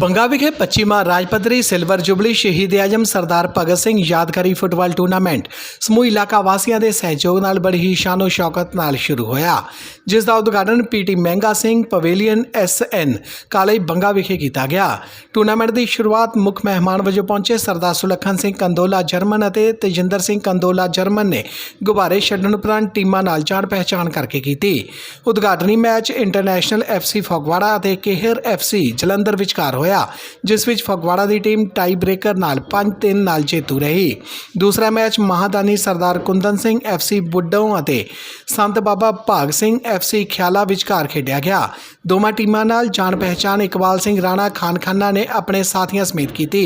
ਬੰਗਾ ਵਿਖੇ 25ਵਾਂ ਰਾਜ ਪੱਧਰੀ silver jubilee ਸ਼ਹੀਦ ਆਜਮ ਸਰਦਾਰ ਭਗਤ ਸਿੰਘ ਯਾਦਗਾਰੀ ਫੁੱਟਬਾਲ ਟੂਰਨਾਮੈਂਟ ਸਮੂਹ ਇਲਾਕਾ ਵਾਸੀਆਂ ਦੇ ਸਹਿਯੋਗ ਨਾਲ ਬੜੀ ਹੀ ਸ਼ਾਨੋ ਸ਼ੌਕਤ ਨਾਲ ਸ਼ੁਰੂ ਹੋਇਆ, ਜਿਸ ਦਾ ਉਦਘਾਟਨ PT Mehnga Singh pavilion SN college Banga ਵਿਖੇ ਕੀਤਾ ਗਿਆ। ਟੂਰਨਾਮੈਂਟ ਦੀ ਸ਼ੁਰੂਆਤ ਮੁੱਖ ਮਹਿਮਾਨ ਵਜੋਂ ਪਹੁੰਚੇ ਸਰਦਾਰ ਸੁਲੱਖਣ ਸਿੰਘ ਕੰਦੋਲਾ ਜਰਮਨ ਅਤੇ ਤੇਜਿੰਦਰ ਸਿੰਘ ਕੰਦੋਲਾ ਜਰਮਨ ਨੇ ਗੁਬਾਰੇ ਛੱਡਣ ਉਪਰੰਤ ਟੀਮਾਂ ਨਾਲ ਜਾਣ ਪਹਿਚਾਣ ਕਰਕੇ ਕੀਤੀ। ਉਦਘਾਟਨੀ ਮੈਚ ਇੰਟਰਨੈਸ਼ਨਲ ਐਫਸੀ ਫਗਵਾੜਾ ਅਤੇ ਕੇਹਰ ਐਫਸੀ ਜਲੰਧਰ ਵਿਚਕਾਰ ਹੋਇਆ। ਜਿਸ ਵਿੱਚ ਫਗਵਾੜਾ ਦੀ ਟੀਮ ਟਾਈ ਬ੍ਰੇਕਰ ਨਾਲ 5-3 ਨਾਲ ਜੇਤੂ ਰਹੀ। ਦੂਸਰਾ ਮੈਚ ਮਹਾਦਾਨੀ ਸਰਦਾਰ ਕੁੰਦਨ ਸਿੰਘ ਐਫਸੀ ਬੁੱਢੋਂ ਅਤੇ ਸੰਤ ਬਾਬਾ ਭਾਗ ਸਿੰਘ ਐਫਸੀ ਖਿਆਲਾ ਵਿਚਕਾਰ ਖੇਡਿਆ ਗਿਆ। ਦੋਵਾਂ ਟੀਮਾਂ ਨਾਲ ਜਾਣ ਪਹਿਚਾਣ ਇਕਬਾਲ ਸਿੰਘ ਰਾਣਾ ਖਾਨ ਖਾਨਾ ਨੇ ਆਪਣੇ ਸਾਥੀਆਂ ਸਮੇਤ ਕੀਤੀ।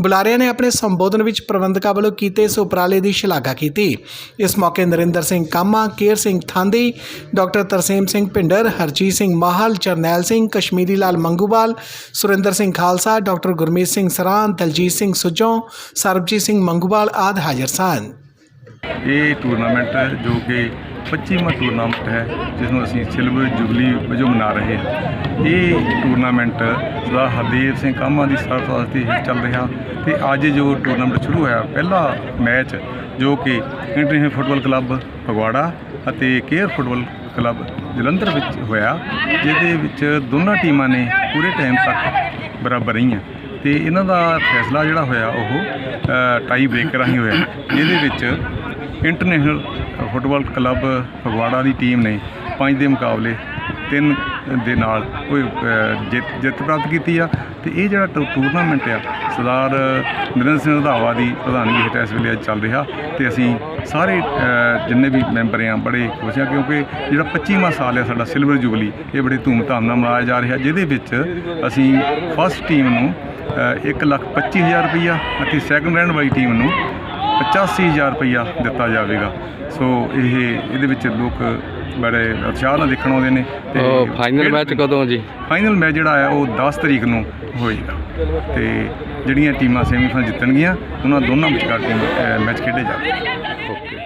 ਬੁਲਾਰਿਆਂ ਨੇ ਆਪਣੇ ਸੰਬੋਧਨ ਵਿੱਚ ਪ੍ਰਬੰਧਕਾਂ ਵੱਲੋਂ ਕੀਤੇ ਇਸ ਉਪਰਾਲੇ ਦੀ ਸ਼ਲਾਘਾ ਕੀਤੀ। ਇਸ ਮੌਕੇ ਨਰਿੰਦਰ ਸਿੰਘ ਕਾਮਾ, ਕੇਰ ਸਿੰਘ ਥਾਂਦੀ, ਡਾਕਟਰ ਤਰਸੇਮ ਸਿੰਘ ਭਿੰਡਰ, ਹਰਜੀਤ ਸਿੰਘ ਮਾਹਲ ਜਰਨੈਲ ਸਿੰਘ ਕਸ਼ਮੀਰੀ ਲਾਲ ਮੰਗੂਵਾਲ, ਸੁਰਿੰਦਰ ਸਿੰਘ ਖਾਲਸਾ, ਡਾਕਟਰ ਗੁਰਮੀਤ ਸਿੰਘ ਸਰਾਂ ਦਲਜੀਤ ਸਿੰਘ ਸੁੱਜੋਂ, ਸਰਬਜੀਤ ਸਿੰਘ ਮੰਗੂਵਾਲ ਆਦਿ ਹਾਜ਼ਰ ਸਨ। ਇਹ ਟੂਰਨਾਮੈਂਟ ਹੈ ਜੋ ਕਿ 25ਵਾਂ ਟੂਰਨਾਮੈਂਟ ਹੈ ਜਿਸ ਨੂੰ ਅਸੀਂ ਸਿਲਵਰ ਜੁਬਲੀ ਵਜੋਂ ਮਨਾ ਰਹੇ ਹਾਂ। ਇਹ ਟੂਰਨਾਮੈਂਟ ਦਾ ਹਰਦੇਵ ਸਿੰਘ ਕਾਮਾ ਦੀ ਸਰਪ੍ਰਸਤੀ ਹੇਠ ਚੱਲ ਰਿਹਾ ਤੇ ਅੱਜ ਜੋ ਟੂਰਨਾਮੈਂਟ ਸ਼ੁਰੂ ਹੋਇਆ, ਪਹਿਲਾ ਮੈਚ ਜੋ ਕਿ ਇੰਟਰਨੈਸ਼ਨਲ ਫੁੱਟਬਾਲ ਕਲੱਬ ਫਗਵਾੜਾ ਅਤੇ ਕੇਅਰ ਫੁੱਟਬਾਲ ਕਲੱਬ ਜਲੰਧਰ ਵਿੱਚ ਹੋਇਆ, ਜਿਹਦੇ ਵਿੱਚ ਦੋਨਾਂ ਟੀਮਾਂ ਨੇ ਪੂਰੇ ਟਾਈਮ ਤੱਕ ਬਰਾਬਰ ਰਹੀਆਂ। ਤੇ ਇਹਨਾਂ ਦਾ ਫੈਸਲਾ ਜਿਹੜਾ ਹੋਇਆ, ਉਹ ਟਾਈ ਬ੍ਰੇਕ ਰਾਹੀਂ ਹੋਇਆ। ਜਿਹਦੇ ਵਿੱਚ ਇੰਟਰਨੈਸ਼ਨਲ ਫੁੱਟਬਾਲ ਕਲੱਬ ਫਗਵਾੜਾ ਦੀ ਟੀਮ ਨੇ ਪੰਜ ਦੇ ਮੁਕਾਬਲੇ ਤਿੰਨ ਦੇ ਨਾਲ ਕੋਈ ਜਿੱਤ ਜਿੱਤ ਪ੍ਰਾਪਤ ਕੀਤੀ ਆ। ਤੇ ਇਹ ਜਿਹੜਾ ਟੂ- ਟੂਰਨਾਮੈਂਟ ਆ ਸਰਦਾਰ ਨਰਿੰਦਰ ਸਿੰਘ ਰਧਾਵਾ ਦੀ ਪ੍ਰਧਾਨਗੀ ਹੇਠ ਇਸ ਵੇਲੇ ਅੱਜ ਚੱਲ ਰਿਹਾ ਤੇ ਅਸੀਂ ਸਾਰੇ ਜਿੰਨੇ ਵੀ ਮੈਂਬਰ ਆ ਬੜੇ ਖੁਸ਼ ਆ ਕਿਉਂਕਿ ਜਿਹੜਾ 25ਵਾਂ ਸਾਲ ਆ ਸਾਡਾ ਸਿਲਵਰ ਜੁਬਲੀ ਇਹ ਬੜੇ ਧੂਮਧਾਮ ਨਾਲ ਮਨਾਇਆ ਜਾ ਰਿਹਾ ਜਿਹਦੇ ਵਿੱਚ ਅਸੀਂ ਫਸਟ ਟੀਮ ਨੂੰ ਅ, ਇੱਕ ਲੱਖ ਪੱਚੀ ਹਜ਼ਾਰ ਰੁਪਈਆ ਅਤੇ ਸੈਕੰਡ ਰੈਂਡ ਵਾਲੀ ਟੀਮ ਨੂੰ 85000 ਰੁਪਈਆ ਦਿੱਤਾ ਜਾਵੇਗਾ। ਸੋ ਇਹ ਇਹਦੇ ਵਿੱਚ ਲੋਕ ਬੜੇ ਉਤਸ਼ਾਹ ਨਾਲ ਦੇਖਣ ਆਉਂਦੇ ਨੇ ਉਹ ਫਾਈਨਲ ਮੈਚ ਕਦੋਂ ਜੀ? ਫਾਈਨਲ ਮੈਚ ਜਿਹੜਾ ਹੈ ਉਹ 10 ਤਰੀਕ ਨੂੰ ਹੋਏਗਾ। ਤੇ ਜਿਹੜੀਆਂ ਟੀਮਾਂ ਸੈਮੀਫਾਈਨਲ ਜਿੱਤਣਗੀਆਂ ਉਹਨਾਂ ਦੋਨਾਂ ਵਿਚਕਾਰ ਮੈਚ ਖੇਡੇ ਜਾਣਗੇ। ਓਕੇ